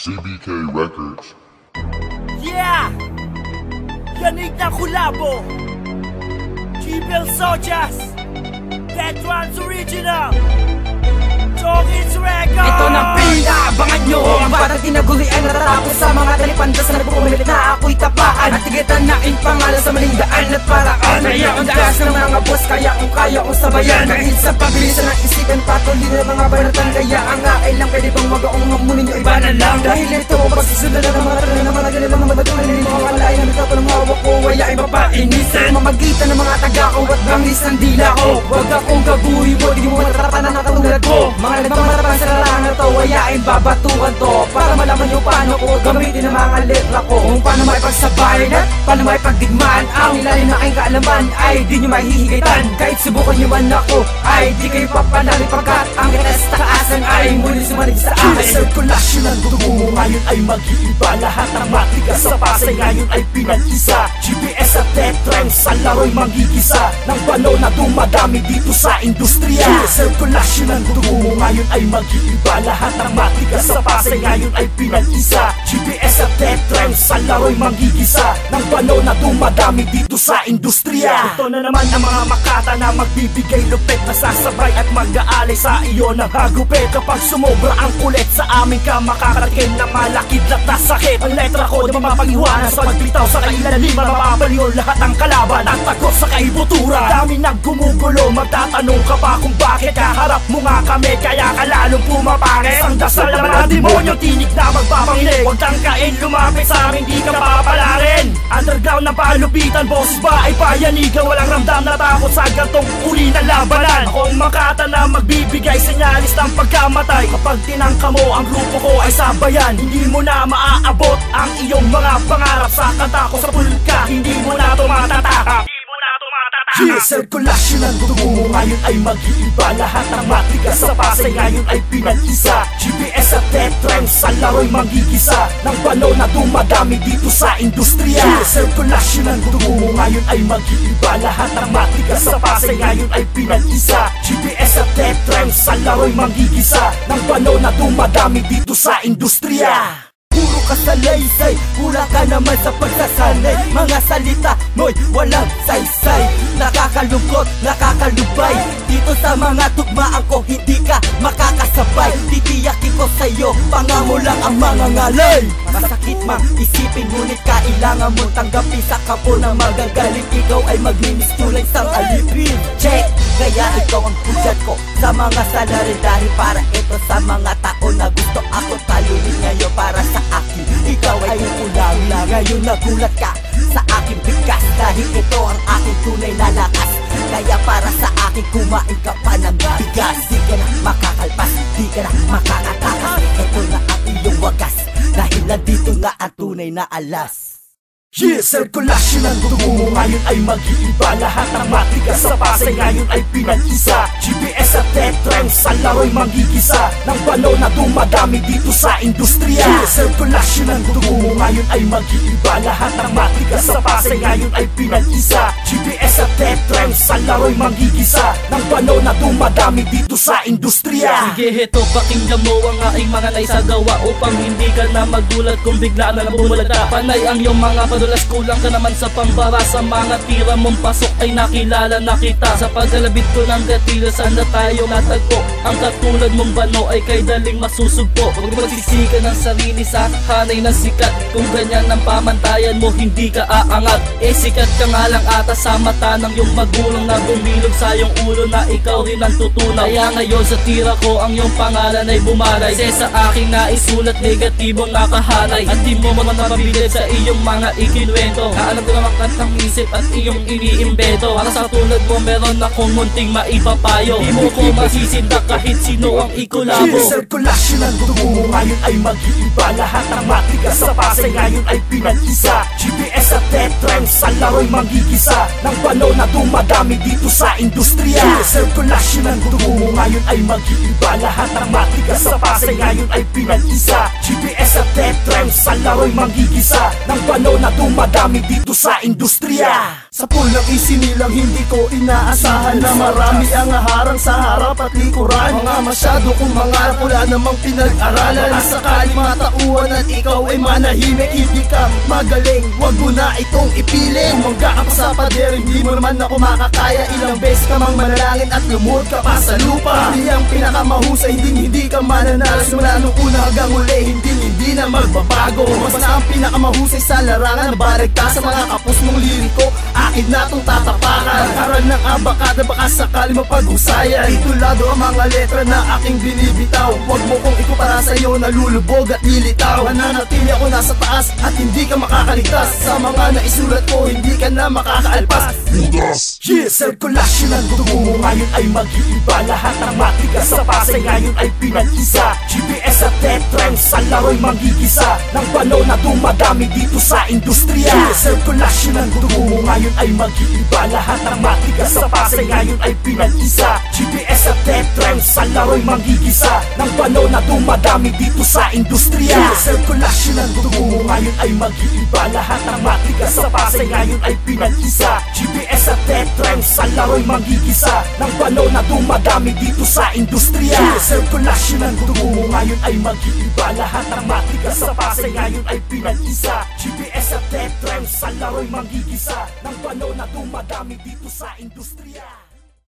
CBK Records. Yeah! Yanig na kulabo! G-Bill Sojas! Dead Ones Original! Chongits Records! Ito na pinaabangan nyo Ang batang tinagurian natatapos sa mga talipandas na nagpupumilit na ako'y tapaan. At tigitan na ang pangalan sa maling daan at paraan. Kaya ang daas ng mga boss kaya kung kaya kong sabayan. Kahit sa pabilisan ng isipan patuloy na mga banatan Kaya ang ay lang pwede bang wag akong hamunin yung iba na lang? Dahil ito ang pagsusunod na ng mga tanan na ganun mga matuloy Ng mga kalay na nagtato ng hawak ko Wala ay mapainisan. Mamagitan ng mga taga ko at bangis ng dila ko. Huwag akong gabuhi mo Di mo matatapanan ng katulad ko. Mga nagmamarapang sa larangan to Wayain babatukan to. Para malaman nyo paano ko gamitin ang mga letra ko Paano maipagsabayan at paano maipagdigmaan Ang ilalim na aking kaalaman ay di nyo mahihigitan. Kahit subukan nyo man ako ay di kayo papalali Pagkat ang kitas taasan ay muli sumalig sa akin. Sirkulasyon ng dugo ngayon ay mag-iiba. Lahat ng matika sa Pasay ngayon ay pinag-isa. GPS at Tetrem sa laro'y magigisa Ng balo na dumadami dito sa industriya. Sirkulasyon ng dugo ngayon ay mag-iiba. Lahat ng matika sa Pasay ngayon ay pinag-isa. GPS at Tetrem sa laro'y magigisa Ng balo na dumadami dito sa industriya. Ito na naman ang mga makata na magbibigay lupit. Na sasabay at mag-aalay sa iyo. Ng hagupit Kapag sumobra ang kulit sa amin ka makakatikim na malakit at nasakit Ang letra ko di mapapag-iwanan sa pagbitaw sa kailaliman Mapapaliw lahat ang kalaban at takot sa kaibuturan? Dami naggumugulo magtatanong ka pa kung bakit? Kaharap mo nga kami Kaya ka lalong pumapangit. Ang dasal naman ang demonyo tinig na magpapanginig Huwag tangkain lumapit sa amin di ka papalarin Underground na palupitan boses ba ay payanigan Walang ramdam na takot sa gantong uli na labanan. Ako ang makata na magbibigay senyalis ng pagkamatay. Kapag tinangka mo ang grupo ko ay sabayan Hindi mo na maaabot ang iyong mga pangarap. Sa kanta ko sa pulka Hindi mo na tumatatak Tumatatak Yeah, sirkulasyon ng ngayon ay mag-iiba. Lahat ng matika sa Pasay ngayon ay pinag-isa. GPS at Tetrem sa laro'y magigisa Ng balo na dumadami dito sa industriya. Yeah, sirkulasyon ng dugo. Mo ngayon ay mag-iiba. Lahat ng matika sa Pasay ngayon ay pinag-isa. GPS at Tetrem sa laro'y magigisa Ng balo na dumadami dito sa industriya ka sa laysay, kulang ka naman sa pagsasanay. Mga salita mo'y walang saysay. Nakakalungkot, nakakalubay. Dito sa mga tugmaan ko hindi ka makakasabay. Titiyakin ko sa'yo, pangamo lang ang mga ngalay. Masakit mang isipin ngunit kailangan mo tanggapin Sa kapo ng magagaling ikaw ay magminis tulay sa alipin. Check! Kaya ikaw ang pusyat ko sa mga salarin Dahil para ito sa mga tao na gusto ako talunin Ngayon nagulat ka sa aking bigkas Dahil ito ang aking tunay na lakas. Kaya para sa akin kumain ka pa ng bigas. Di ka na makakalpas, di ka na makakatakas. Ito na ang iyong wagas Dahil nandito nga ang tunay na alas Yeah, sirkulasyon ng dugo. Mo ngayon ay mag-iiba. Lahat ng matika sa Pasay ngayon ay pinag-isa. GPS at Tetrem sa laro'y magigisa Ng balo na dumadami dito sa industriya. Yeah, sirkulasyon ng dugo. Mo ngayon ay mag-iiba. Lahat ng matika sa Pasay ngayon ay pinag-isa. GPS sa laro'y magigisa Ng balo na dumadami dito sa industriya. Sige heto pakinggan mo ang aking mga naisagawa Upang hindi ka na magulat kung bigla na lang bumulagta Panay ang iyong mga padulas kulang ka naman sa pambara. Sa mga tira mong pasok ay nakilala na kita. Sa pagkalabit ko ng gatila sana tayo natagpo? Ang katulad mong bano ay kay daling masusugpo. Huwag magsisikan ng sarili sa hanay ng sikat. Kung ganyan ang pamantayan mo hindi ka aangat. Eh sikat ka nga lang ata sa mata ng iyong magulang Na bumilog sa iyong ulo na ikaw rin ang tutunaw. Kaya ngayon sa tira ko ang iyong pangalan ay bumalay Kasi sa aking naisulat negatibong nakahanay. At di mo mga mabilid sa iyong mga ikinwento. Na alam ko naman kantang isip at iyong iniimbeto Para sa tulad mo meron akong munting maipapayo. Di mo ko masisinda kahit sino ang ikulabo. Yeah, sirkulasyon ng dugo mo. Ngayon ay mag-iiba. Lahat ng matika sa Pasay. Ngayon ay pinag-isa. GPS at Tetrem sa laro'y magigisa Ng balo na dumadami dito sa industriya. Sirkulasyon ng dugo mo ngayon ay mag-iiba. Lahat ng matika sa Pasay ngayon ay pinag-isa. GPS at Tetrem sa laro'y magigisa Ng balo na dumadami dito sa industriya. Sa pulang isinilang hindi ko inaasahan Na marami ang harang sa harap at likuran. Mga masyado kong mangarap wala namang pinag-aralan. At sakaling kwentuhan at ikaw ay manahimik Hindi ka magaling, wag mo na itong ipilit Mangga ka pa sa pader, hindi mo naman ako makakaya. Ilang beses ka mang manalangin at lumuhod ka pa sa lupa. Hindi ang pinakamahusay, hindi hindi ka mananalo. Simula nung una hanggang uli, hindi hindi na magbabago. Mas na ang pinakamahusay sa larangan Nabalag ka sa mga kapos mong liriko. Akin na tong tatapakan. Karan ng abakada baka sakali mapag-usayan. Titulado ang mga letra na aking binibitaw. Huwag mo kong ikumpara sa'yo nalulubog at lilitaw Nananatili ako nasa taas at hindi ka makakaligtas. Sa mga naisulat ko hindi ka na makakaalpas Yeah, sirkulasyon ng dugo ngayon ay mag-iiba. Lahat ng matrika sa Pasay ngayon ay pinag-isa. GPS at tetrem sa laro'y manggigisa Ng balo na dumadami dito sa industriya. Yeah, sirkulasyon ng dugo ngayon ay mag-iiba. Lahat ng matrika sa Pasay ngayon ay pinag-isa. GPS at tetrem sa laro'y manggigisa Ng balo na dumadami dito sa industriya. Yeah, sirkulasyon ng dugo ngayon ay mag-iiba. Lahat ng matrika sa Pasay ngayon ay pinag-isa. GPS at tetrem sa laro'y manggigisa Ng balo na dumadami dito sa industriya. Sirkulasyon ng dugo mo ngayon ay mag-iiba. Lahat ng matrika sa Pasay ngayon ay pinag-isa. GPS at tetrem sa laro'y manggigisa Ng balo na dumadami dito sa industriya